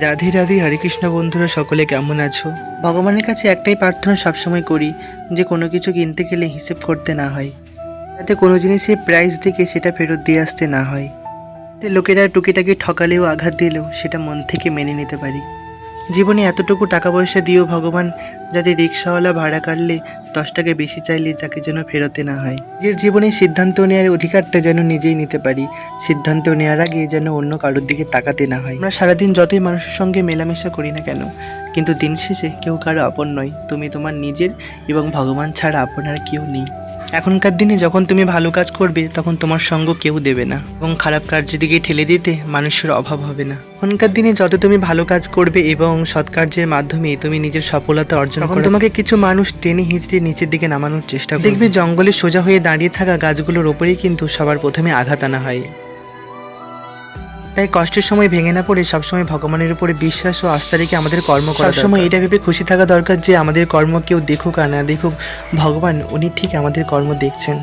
রাধে রাধে হরে কৃষ্ণ বন্ধুরা, সকলে কেমন আছো? ভগবানের কাছে একটাই প্রার্থনা সবসময় করি যে কোনো কিছু কিনতে গেলে হিসেব করতে না হয়। যাতে কোনো জিনিসের প্রাইস দেখে সেটা ফেরত দিয়ে আসতে না হয়। লোকেরা টুকিটাকি ঠকালেও, আঘাত দিলেও সেটা মন থেকে মেনে নিতে পারি। জীবনে এতটুকু টাকা পয়সা দিও ভগবান যাতে রিক্সাওয়ালা ভাড়া কাটলে দশ টাকা বেশি চাইলে তাকে যেন ফেরতে না হয়। নিজের জীবনে সিদ্ধান্ত নেওয়ার অধিকারটা যেন নিজেই নিতে পারি। সিদ্ধান্ত নেওয়ার আগে যেন অন্য কারোর দিকে তাকাতে না হয়। আমরা সারাদিন যতই মানুষের সঙ্গে মেলামেশা করি না কেন, কিন্তু দিন শেষে কেউ কারও আপন নয়। তুমি তোমার নিজের এবং ভগবান ছাড়া আপনার কেউ নেই। এখনকার দিনে যখন তুমি ভালো কাজ করবে তখন তোমার সঙ্গ কেউ দেবে না। এবং খারাপ কার্যের দিকে ঠেলে দিতে মানুষের অভাব হবে না। এখনকার দিনে যত তুমি ভালো কাজ করবে এবং সৎ কার্যের মাধ্যমে তুমি নিজের সফলতা অর্জন তখন তোমাকে কিছু মানুষ টেনে হিঁচড়ে নিচের দিকে নামানোর চেষ্টা করবে। দেখবে জঙ্গলে সোজা হয়ে দাঁড়িয়ে থাকা গাছগুলোর ওপরেই কিন্তু সবার প্রথমে আঘাত আনা হয়। তাই কষ্টের সময় ভেঙে না পড়ে সবসময় ভগবানের উপরে বিশ্বাস ও আস্থা রেখে আমাদের কর্ম করা সময় এটা ভেবে খুশি থাকা দরকার যে আমাদের কর্ম কেউ দেখুক আর না দেখুক ভগবান উনি ঠিক আমাদের কর্ম দেখছেন।